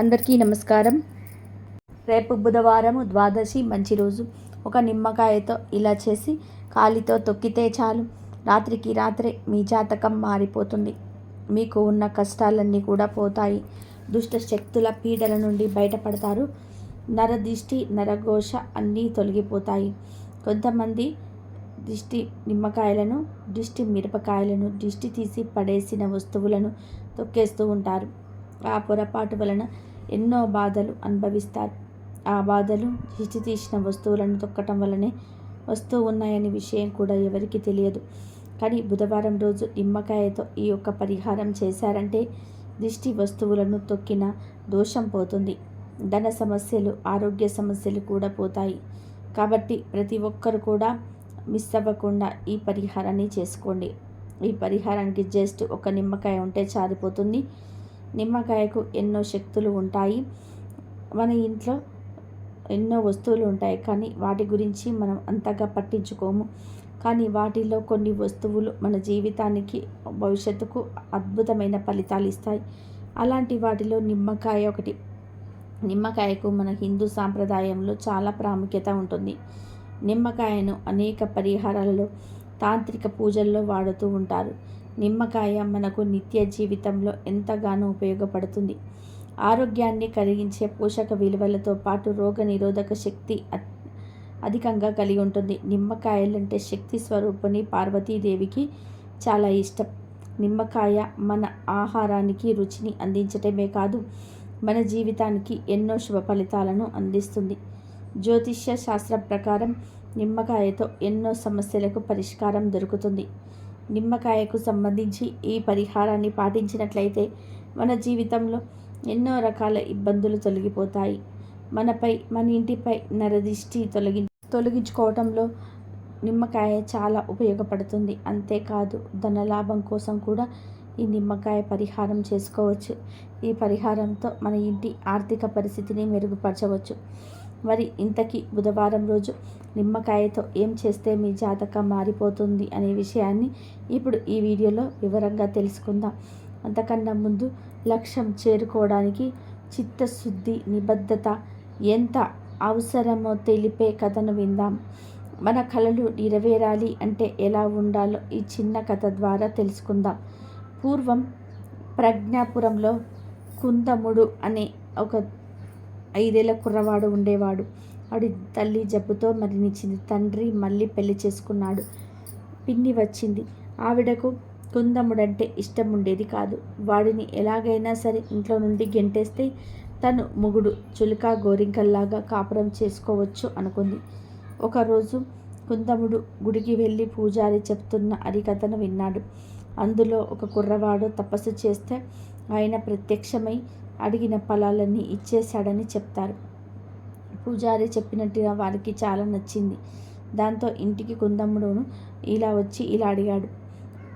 అందరికీ నమస్కారం. రేపు బుధవారం ద్వాదశి మంచి రోజు. ఒక నిమ్మకాయతో ఇలా చేసి కాలితో తొక్కితే చాలు. రాత్రికి రాత్రే మీ జాతకం మారిపోతుంది. మీకు ఉన్న కష్టాలన్నీ కూడా పోతాయి. దుష్ట శక్తుల పీడల నుండి బయటపడతారు. నరదిష్టి నరఘోష అన్నీ తొలగిపోతాయి. కొంతమంది దిష్టి నిమ్మకాయలను దిష్టి మిరపకాయలను దిష్టి తీసి పడేసిన వస్తువులను తొక్కేస్తూ ఉంటారు. ఆ పొరపాటు వలన ఎన్నో బాధలు అనుభవిస్తారు. ఆ బాధలు దిష్టి తీసిన వస్తువులను తొక్కటం వల్లనే వస్తూ ఉన్నాయనే విషయం కూడా ఎవరికి తెలియదు. కానీ బుధవారం రోజు నిమ్మకాయతో ఈ యొక్క పరిహారం చేశారంటే దిష్టి వస్తువులను తొక్కిన దోషం పోతుంది. ధన సమస్యలు ఆరోగ్య సమస్యలు కూడా పోతాయి. కాబట్టి ప్రతి ఒక్కరు కూడా మిస్ అవ్వకుండా ఈ పరిహారాన్ని చేసుకోండి. ఈ పరిహారానికి జస్ట్ ఒక నిమ్మకాయ ఉంటే చారిపోతుంది. నిమ్మకాయకు ఎన్నో శక్తులు ఉంటాయి. మన ఇంట్లో ఎన్నో వస్తువులు ఉంటాయి. కానీ వాటి గురించి మనం అంతగా పట్టించుకోము. కానీ వాటిలో కొన్ని వస్తువులు మన జీవితానికి భవిష్యత్తుకు అద్భుతమైన ఫలితాలు ఇస్తాయి. అలాంటి వాటిలో నిమ్మకాయ ఒకటి. నిమ్మకాయకు మన హిందూ సాంప్రదాయంలో చాలా ప్రాముఖ్యత ఉంటుంది. నిమ్మకాయను అనేక పరిహారాలలో తాంత్రిక పూజల్లో వాడుతూ ఉంటారు. నిమ్మకాయ మనకు నిత్య జీవితంలో ఎంతగానో ఉపయోగపడుతుంది. ఆరోగ్యాన్ని కలిగించే పోషక విలువలతో పాటు రోగ నిరోధక శక్తి అధికంగా కలిగి ఉంటుంది. నిమ్మకాయలంటే శక్తి స్వరూపుని పార్వతీదేవికి చాలా ఇష్టం. నిమ్మకాయ మన ఆహారానికి రుచిని అందించటమే కాదు మన జీవితానికి ఎన్నో శుభ ఫలితాలను అందిస్తుంది. జ్యోతిష్య శాస్త్రం ప్రకారం నిమ్మకాయతో ఎన్నో సమస్యలకు పరిష్కారం దొరుకుతుంది. నిమ్మకాయకు సంబంధించి ఈ పరిహారాన్ని పాటించినట్లయితే మన జీవితంలో ఎన్నో రకాల ఇబ్బందులు తొలగిపోతాయి. మనపై మన ఇంటిపై నరదిష్టి తొలగి తొలగించుకోవటంలో నిమ్మకాయ చాలా ఉపయోగపడుతుంది. అంతేకాదు ధనలాభం కోసం కూడా ఈ నిమ్మకాయ పరిహారం చేసుకోవచ్చు. ఈ పరిహారంతో మన ఇంటి ఆర్థిక పరిస్థితిని మెరుగుపరచవచ్చు. మరి ఇంతకీ బుధవారం రోజు నిమ్మకాయతో ఏం చేస్తే మీ జాతకం మారిపోతుంది అనే విషయాన్ని ఇప్పుడు ఈ వీడియోలో వివరంగా తెలుసుకుందాం. అంతకన్నా ముందు లక్ష్యం చేరుకోవడానికి చిత్తశుద్ధి నిబద్ధత ఎంత అవసరమో తెలిపే కథను విందాం. మన కళలు నెరవేరాలి అంటే ఎలా ఉండాలో ఈ చిన్న కథ ద్వారా తెలుసుకుందాం. పూర్వం ప్రజ్ఞాపురంలో కుందముడు అనే ఒక ఐదేళ్ళ కుర్రవాడు ఉండేవాడు. వాడి తల్లి జబ్బుతో మరణించింది. తండ్రి మళ్ళీ పెళ్ళి చేసుకున్నాడు. పిన్ని వచ్చింది. ఆవిడకు కుందముడంటే ఇష్టం ఉండేది కాదు. వాడిని ఎలాగైనా సరే ఇంట్లో నుండి గెంటేస్తే తను ముగుడు చులుక గోరింకల్లాగా కాపురం చేసుకోవచ్చు అనుకుంది. ఒకరోజు కుందముడు గుడికి వెళ్ళి పూజారి చెప్తున్న అరికథను విన్నాడు. అందులో ఒక కుర్రవాడు తపస్సు చేస్తే ఆయన ప్రత్యక్షమై అడిగిన ఫలాలన్నీ ఇచ్చేశాడని చెప్తారు. పూజారి చెప్పినట్టుగా వారికి చాలా నచ్చింది. దాంతో ఇంటికి కుందమ్ముడును ఇలా వచ్చి ఇలా అడిగాడు.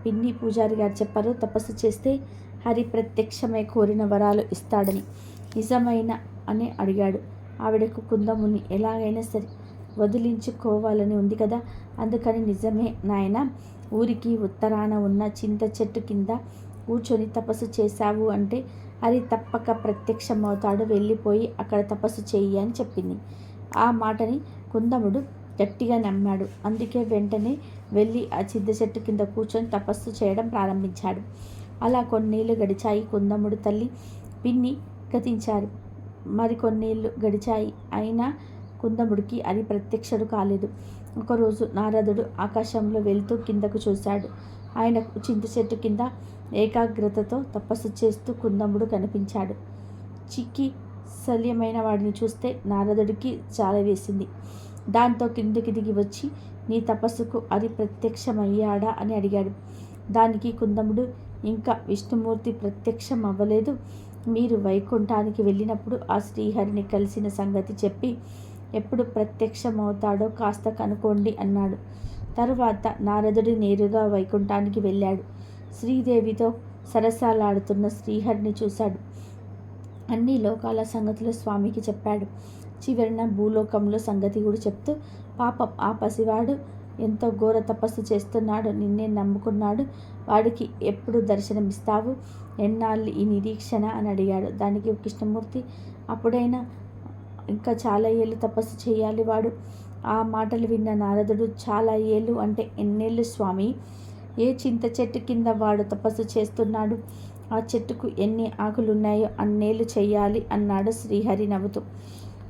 పిన్ని పూజారి గారు చెప్పారు తపస్సు చేస్తే హరి ప్రత్యక్షమై కోరిన వరాలు ఇస్తాడని. నిజమైన అని అడిగాడు. ఆవిడకు కుందముని ఎలాగైనా సరే వదిలించుకోవాలని ఉంది కదా అందుకని నిజమే నాయన ఊరికి ఉత్తరాన ఉన్న చింత చెట్టు కింద కూర్చొని తపస్సు చేశావు అంటే హరి తప్పక ప్రత్యక్షమవుతాడు వెళ్ళిపోయి అక్కడ తపస్సు చెయ్యి అని చెప్పింది. ఆ మాటని కుందముడు గట్టిగా నమ్మాడు. అందుకే వెంటనే వెళ్ళి ఆ చింత చెట్టు కింద కూర్చొని తపస్సు చేయడం ప్రారంభించాడు. అలా కొన్నేళ్ళు గడిచాయి. కుందముడు తల్లి పిన్ని గతించారు. మరి కొన్నేళ్ళు గడిచాయి. అయినా కుందముడికి అది ప్రత్యక్షడు కాలేదు. ఒకరోజు నారదుడు ఆకాశంలో వెళ్తూ కిందకు చూశాడు. ఆయన చింత చెట్టు కింద ఏకాగ్రతతో తపస్సు చేస్తూ కుందముడు కనిపించాడు. చిక్కి శల్యమైన వాడిని చూస్తే నారదుడికి చాలా వేసింది. దాంతో కిందికి దిగి వచ్చి నీ తపస్సుకు అది ప్రత్యక్షమయ్యాడా? అని అడిగాడు. దానికి కుందముడు ఇంకా విష్ణుమూర్తి ప్రత్యక్షం అవ్వలేదు మీరు వైకుంఠానికి వెళ్ళినప్పుడు ఆ శ్రీహరిని కలిసిన సంగతి చెప్పి ఎప్పుడు ప్రత్యక్షమవుతాడో కాస్త కనుకోండి అన్నాడు. తరువాత నారదుడు నేరుగా వైకుంఠానికి వెళ్ళాడు. శ్రీదేవితో సరసాలాడుతున్న శ్రీహరిని చూశాడు. అన్ని లోకాల సంగతులు స్వామికి చెప్పాడు. చివరిన భూలోకంలో సంగతి కూడా చెప్తూ పాపం ఆ పసివాడు ఎంతో ఘోర తపస్సు చేస్తున్నాడు నిన్నే నమ్ముకున్నాడు. వాడికి ఎప్పుడు దర్శనమిస్తావు? ఎన్నాళ్ళు ఈ నిరీక్షణ? అని అడిగాడు. దానికి కృష్ణమూర్తి అప్పుడైనా ఇంకా చాలా ఏళ్ళు తపస్సు చేయాలి వాడు. ఆ మాటలు విన్న నారదుడు చాలా ఏళ్ళు అంటే ఎన్నేళ్ళు స్వామి? ఏ చింత చెట్టు కింద వాడు తపస్సు చేస్తున్నాడు? ఆ చెట్టుకు ఎన్ని ఆకులున్నాయో అన్నేళ్ళు చేయాలి అన్నాడు శ్రీహరి నవ్వుతూ.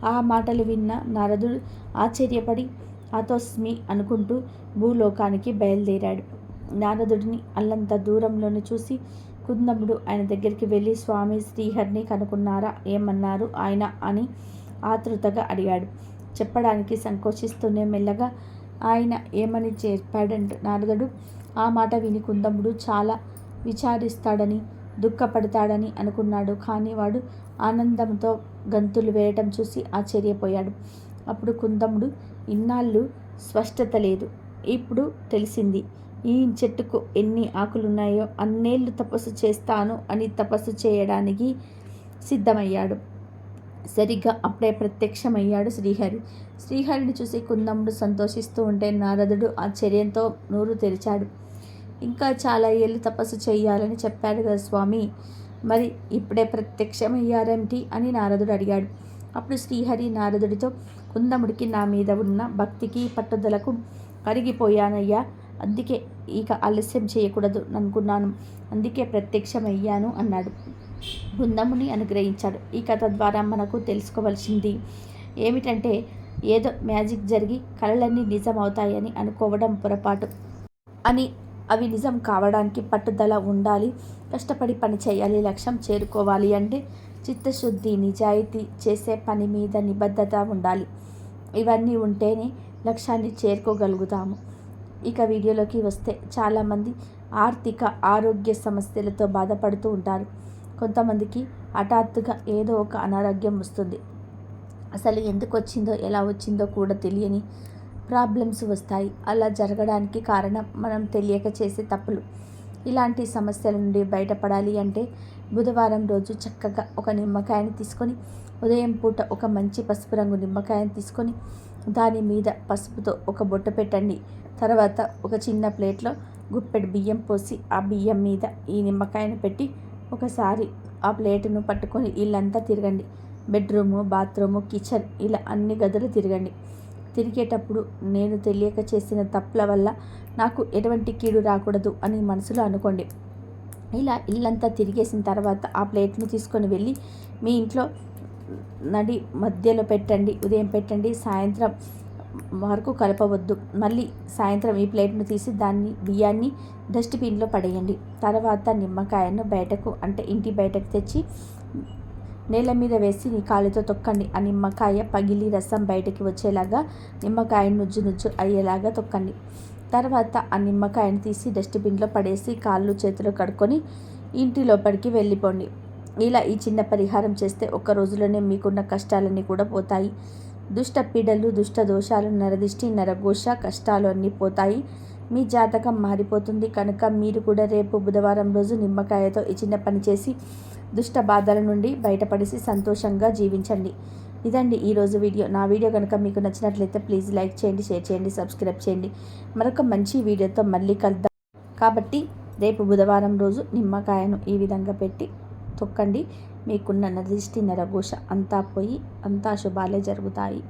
ఆ మాటలు విన్న నారదుడు ఆశ్చర్యపడి అతోస్మి అనుకుంటూ భూలోకానికి బయలుదేరాడు. నారదుడిని అల్లంత దూరంలోనే చూసి కుందముడు ఆయన దగ్గరికి వెళ్ళి స్వామి శ్రీహరిని కనుక్కున్నారా? ఏమన్నారు ఆయన? అని ఆతృతగా అడిగాడు. చెప్పడానికి సంకోచిస్తూనే మెల్లగా ఆయన ఏమని చెప్పాడంటే నారదుడు. ఆ మాట విని కుందముడు చాలా విచారిస్తాడని దుఃఖపడతాడని అనుకున్నాడు. కానీ వాడు ఆనందంతో గంతులు వేయటం చూసి ఆశ్చర్యపోయాడు. అప్పుడు కుందముడు ఇన్నాళ్ళు స్పష్టత లేదు. ఇప్పుడు తెలిసింది. ఈ చెట్టుకు ఎన్ని ఆకులున్నాయో అన్నేళ్ళు తపస్సు చేస్తాను అని తపస్సు చేయడానికి సిద్ధమయ్యాడు. సరిగ్గా అప్పుడే ప్రత్యక్షమయ్యాడు శ్రీహరి. శ్రీహరిని చూసి కుందముడు సంతోషిస్తూ ఉంటే నారదుడు ఆశ్చర్యంతో నూరు తెరిచాడు. ఇంకా చాలా ఏళ్ళు తపస్సు చేయాలని చెప్పాడు కదా స్వామి. మరి ఇప్పుడే ప్రత్యక్షమయ్యారేమిటి అని నారదుడు అడిగాడు. అప్పుడు శ్రీహరి నారదుడితో కుందముడికి నా మీద ఉన్న భక్తికి పట్టుదలకు కరిగిపోయానయ్యా. అందుకే ఇక ఆలస్యం చేయకూడదు అనుకున్నాను అందుకే ప్రత్యక్షమయ్యాను అన్నాడు. బృందముని అనుగ్రహించాడు. ఈ కథ ద్వారా మనకు తెలుసుకోవలసింది ఏమిటంటే ఏదో మ్యాజిక్ జరిగి కళలన్నీ నిజమవుతాయని అనుకోవడం పొరపాటు. అని అవి నిజం కావడానికి పట్టుదల ఉండాలి కష్టపడి పని చేయాలి లక్ష్యం చేరుకోవాలి అంటే చిత్తశుద్ధి నిజాయితీ చేసే పని మీద నిబద్ధత ఉండాలి. ఇవన్నీ ఉంటేనే లక్ష్యాన్ని చేరుకోగలుగుతాము. ఇక వీడియోలోకి వస్తే చాలామంది ఆర్థిక ఆరోగ్య సమస్యలతో బాధపడుతూ ఉంటారు. కొంతమందికి హఠాత్తుగా ఏదో ఒక అనారోగ్యం వస్తుంది. అసలు ఎందుకు వచ్చిందో ఎలా వచ్చిందో కూడా తెలియని ప్రాబ్లమ్స్ వస్తాయి. అలా జరగడానికి కారణం మనం తెలియక చేసే తప్పులు. ఇలాంటి సమస్యల నుండి బయటపడాలి అంటే బుధవారం రోజు చక్కగా ఒక నిమ్మకాయని తీసుకొని ఉదయం పూట ఒక మంచి పసుపు రంగు నిమ్మకాయని తీసుకొని దాని మీద పసుపుతో ఒక బొట్టు పెట్టండి. తర్వాత ఒక చిన్న ప్లేట్లో గుప్పెడు బియ్యం పోసి ఆ బియ్యం మీద ఈ నిమ్మకాయను పెట్టి ఒకసారి ఆ ప్లేటును పట్టుకొని ఇల్లంతా తిరగండి. బెడ్రూము బాత్రూము కిచెన్ ఇలా అన్ని గదులు తిరగండి. తిరిగేటప్పుడు నేను తెలియక చేసిన తప్పుల వల్ల నాకు ఎటువంటి కీడు రాకూడదు అని మనసులో అనుకోండి. ఇలా ఇల్లంతా తిరిగేసిన తర్వాత ఆ ప్లేట్ను తీసుకొని వెళ్ళి మీ ఇంట్లో నడి మధ్యలో పెట్టండి ఉదయం పెట్టండి సాయంత్రం వరకు కలపవద్దు. మళ్ళీ సాయంత్రం ఈ ప్లేట్ను తీసి దాన్ని బియ్యాన్ని డస్ట్బిన్లో పడేయండి. తర్వాత నిమ్మకాయను బయటకు అంటే ఇంటి బయటకు తెచ్చి నేల మీద వేసి నీ కాలుతో తొక్కండి. ఆ నిమ్మకాయ పగిలి రసం బయటకి వచ్చేలాగా నిమ్మకాయ నుజ్జు నుజ్జు అయ్యేలాగా తొక్కండి. తర్వాత ఆ నిమ్మకాయను తీసి డస్ట్బిన్లో పడేసి కాళ్ళు చేతులు కడుక్కొని ఇంటి లోపలికి వెళ్ళిపోండి. ఇలా ఈ చిన్న పరిహారం చేస్తే ఒక్క రోజులోనే మీకున్న కష్టాలన్నీ కూడా పోతాయి. దుష్ట పీడలు దుష్ట దోషాలు నరదిష్టి నరఘోష కష్టాలు అన్నీ పోతాయి. మీ జాతకం మారిపోతుంది కనుక మీరు కూడా రేపు బుధవారం రోజు నిమ్మకాయతో ఈ చిన్న పని చేసి దుష్ట బాధల నుండి బయటపడేసి సంతోషంగా జీవించండి. ఇదండి ఈరోజు వీడియో. నా వీడియో కనుక మీకు నచ్చినట్లయితే ప్లీజ్ లైక్ చేయండి షేర్ చేయండి సబ్స్క్రైబ్ చేయండి. మరొక మంచి వీడియోతో మళ్ళీ కలుద్దాం. కాబట్టి రేపు బుధవారం రోజు నిమ్మకాయను ఈ విధంగా పెట్టి తొక్కండి. మీకున్న నదిష్టి నరఘోష అంతా పోయి అంతా శుభాలే జరుగుతాయి.